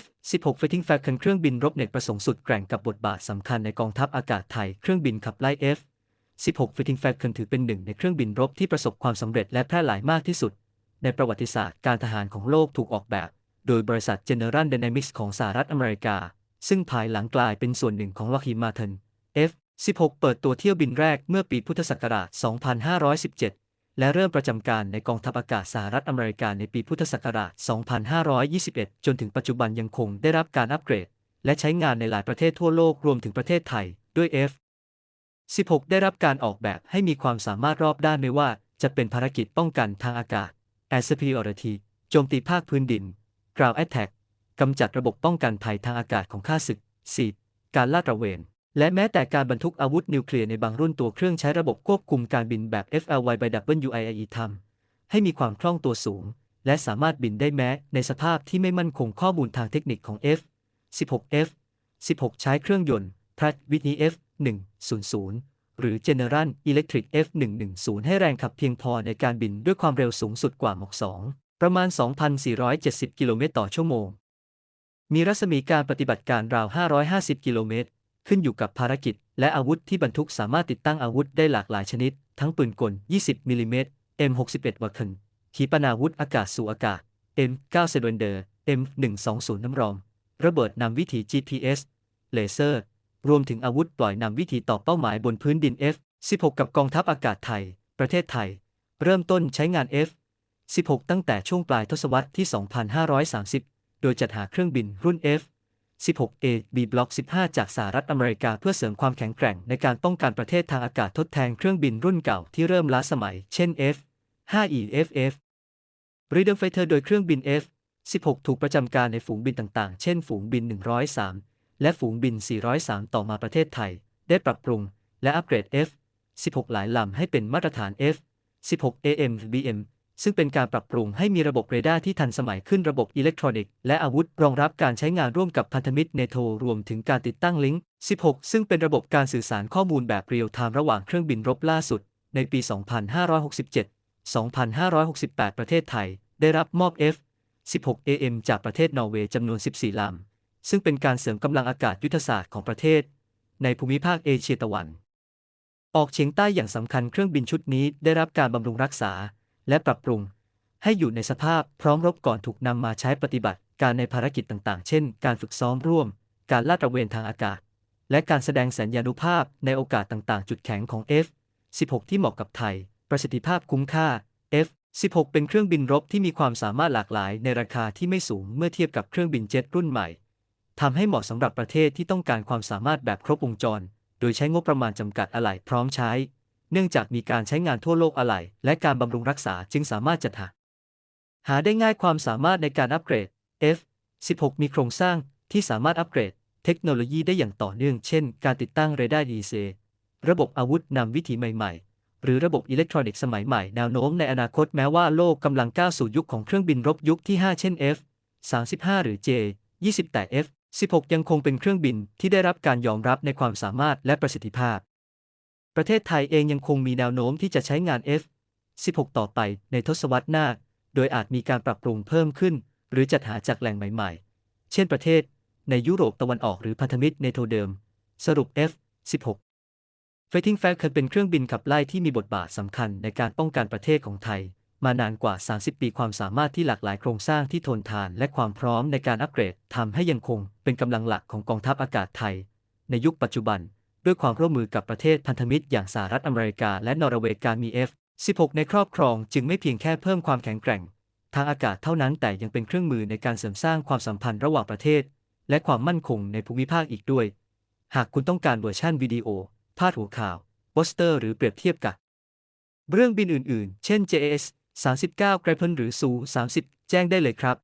F-16 Fighting Falcon เครื่องบินรบเน็ตประสงค์สุดแกร่งกับบทบาทสำคัญในกองทัพอากาศไทย เครื่องบินขับไล่ F-16 Fighting Falcon ถือเป็นหนึ่งในเครื่องบินรบที่ประสบความสำเร็จและแพร่หลายมากที่สุด ในประวัติศาสตร์การทหารของโลกถูกออกแบบ โดยบริษัท General Dynamics ของสหรัฐอเมริกา ซึ่งภายหลังกลายเป็นส่วนหนึ่งของ Lockheed Martin F-16 เปิดตัวเที่ยวบินแรกเมื่อปีพุทธศักราช 2517 และเริ่มประจำการในกองทัพอากาศสหรัฐอเมริกาในปีพุทธศักราช 2521 จนถึงปัจจุบันยังคงได้รับการอัปเกรด และใช้งานในหลายประเทศทั่วโลกรวมถึงประเทศไทย ด้วย F-16 ได้รับการออกแบบให้มีความสามารถรอบด้านไม่ว่า จะเป็นภารกิจป้องกันทางอากาศ Air Superiority โจมตีภาคพื้นดิน Ground Attack กำจัดระบบป้องกันภัยทางอากาศของข้าศึก SEAD การลาดตระเวน และแม้แต่การบรรทุกอาวุธนิวเคลียร์ในบางรุ่นตัวเครื่องใช้ระบบควบคุมการบินแบบ FLY by WIAE ทำให้มีความคล่องตัวสูง และสามารถบินได้แม้ในสภาพที่ไม่มั่นคงข้อมูลทางเทคนิคของ F-16F 16 ใช้เครื่องยนต์ Pratt Whitney F100 หรือ General Electric F110 ให้แรงขับเพียงพอในการบินด้วยความเร็วสูงสุดกว่า Mach 2ประมาณ 2,470 กิโลเมตรต่อชั่วโมง มีรัศมีการปฏิบัติการราว 550 กิโลเมตร ขึ้นอยู่กับภารกิจ และอาวุธที่บรรทุกสามารถติดตั้งอาวุธได้หลากหลายชนิด ทั้งปืนกล 20มิลลิเมตร M61 วัคเคนขีปนาวุธอากาศสู่อากาศ M9 เซเวนเดอร์ M120 น้ำรอง ระเบิดนำวิถี GPS เลเซอร์ รวมถึงอาวุธปล่อยนำวิถีต่อเป้าหมายบนพื้นดิน F16 กับกองทัพอากาศไทย ประเทศไทย เริ่มต้นใช้งาน F16 ตั้งแต่ช่วงปลายทศวรรษที่ 2530 โดยจัดหาเครื่องบินรุ่น F 16A B Block 15 จากสหรัฐอเมริกาเพื่อเสริมความแข็งแกร่งในการป้องกันประเทศทางอากาศทดแทนเครื่องบินรุ่นเก่าที่เริ่มล้าสมัย เช่น F5E FF Freedom Fighter โดยเครื่องบิน F16 ถูกประจำการในฝูงบินต่างๆ เช่น ฝูงบิน 103 และฝูงบิน 403 ต่อมาประเทศไทย ได้ปรับปรุง และอัปเกรด F16 หลายลำให้เป็นมาตรฐาน F16 AM BM ซึ่งเป็นการปรับปรุงให้มีระบบเรดาร์ที่ทันสมัยขึ้นระบบอิเล็กทรอนิกส์และอาวุธรองรับการใช้งานร่วมกับพันธมิตรเนโทรวมถึงการติดตั้งลิงก์ 16 ซึ่งเป็นระบบการสื่อสารข้อมูลแบบเรียลไทม์ระหว่างเครื่องบินรบล่าสุด ในปี 2567 2568 ประเทศไทย ได้รับมอบ F16 AM จากประเทศนอร์เวย์จำนวน 14 ลำ ซึ่งเป็นการเสริมกำลังอากาศยุทธศาสตร์ของประเทศ ในภูมิภาคเอเชียตะวัน ออกเฉียงใต้อย่างสำคัญเครื่องบินชุดนี้ได้รับการบำรุงรักษา และปรับปรุง ให้อยู่ในสภาพพร้อมรบก่อนถูกนำมาใช้ปฏิบัติการในภารกิจต่างๆ เช่น การฝึกซ้อมร่วม การลาดตระเวนทางอากาศ และการแสดงสัญญานุภาพในโอกาสต่างๆ จุดแข็งของ F16 ที่เหมาะกับไทย ประสิทธิภาพคุ้มค่า F16 เป็นเครื่องบินรบที่มีความสามารถหลากหลายในราคาที่ไม่สูงเมื่อเทียบกับเครื่องบินเจ็ตรุ่นใหม่ทำให้เหมาะสำหรับประเทศที่ต้องการความสามารถแบบครบวงจร โดยใช้งบประมาณจำกัดอะไหล่พร้อมใช้ เนื่องจากมีการใช้งานทั่วโลกอะไหล่และการบำรุงรักษาจึงสามารถจัดหา หาได้ง่ายความสามารถในการอัปเกรด F16 มีโครงสร้างที่สามารถอัปเกรด เทคโนโลยีได้อย่างต่อเนื่อง เช่น การติดตั้งเรดาร์ดีเซระบบอาวุธนำวิถีใหม่ ๆ หรือระบบอิเล็กทรอนิกส์สมัยใหม่แนวโน้มในอนาคตแม้ว่าโลกกำลังก้าวสู่ยุคของเครื่องบินรบยุคที่ 5 เช่น F35 หรือ J20 แต่ F16 ยังคงเป็นเครื่องบินที่ได้รับการยอมรับในความสามารถและประสิทธิภาพ ประเทศไทยเองยังคงมีแนวโน้มที่จะใช้งาน F16 ต่อไปในทศวรรษหน้า โดยอาจมีการปรับปรุงเพิ่มขึ้น หรือจัดหาจากแหล่งใหม่ๆ เช่นประเทศในยุโรปตะวันออกหรือพันธมิตรเนโทเดิม สรุป F16 Fighting Falcon เป็นเครื่องบินขับไล่ที่มีบทบาทสำคัญในการป้องกันประเทศของไทย มานานกว่า 30 ปีความสามารถที่หลากหลายโครงสร้างที่ทนทานและความพร้อมในการอัปเกรดทำให้ยังคงเป็นกำลังหลักของกองทัพอากาศไทย ในยุคปัจจุบัน ด้วยความร่วมมือกับประเทศพันธมิตรอย่างสหรัฐอเมริกาและนอร์เวย์การมี F16 ในครอบครองจึงไม่เพียงแค่เพิ่มความแข็งแกร่ง ทางอากาศเท่านั้นแต่ยังเป็นเครื่องมือในการเสริมสร้างความสัมพันธ์ระหว่างประเทศ และความมั่นคงในภูมิภาคอีกด้วย หากคุณต้องการเวอร์ชันวิดีโอ พาดหัวข่าวโปสเตอร์หรือเปรียบเทียบกับเรื่องบินอื่นๆ เช่น JAS 39 Gripen หรือ SU 30 แจ้งได้เลยครับ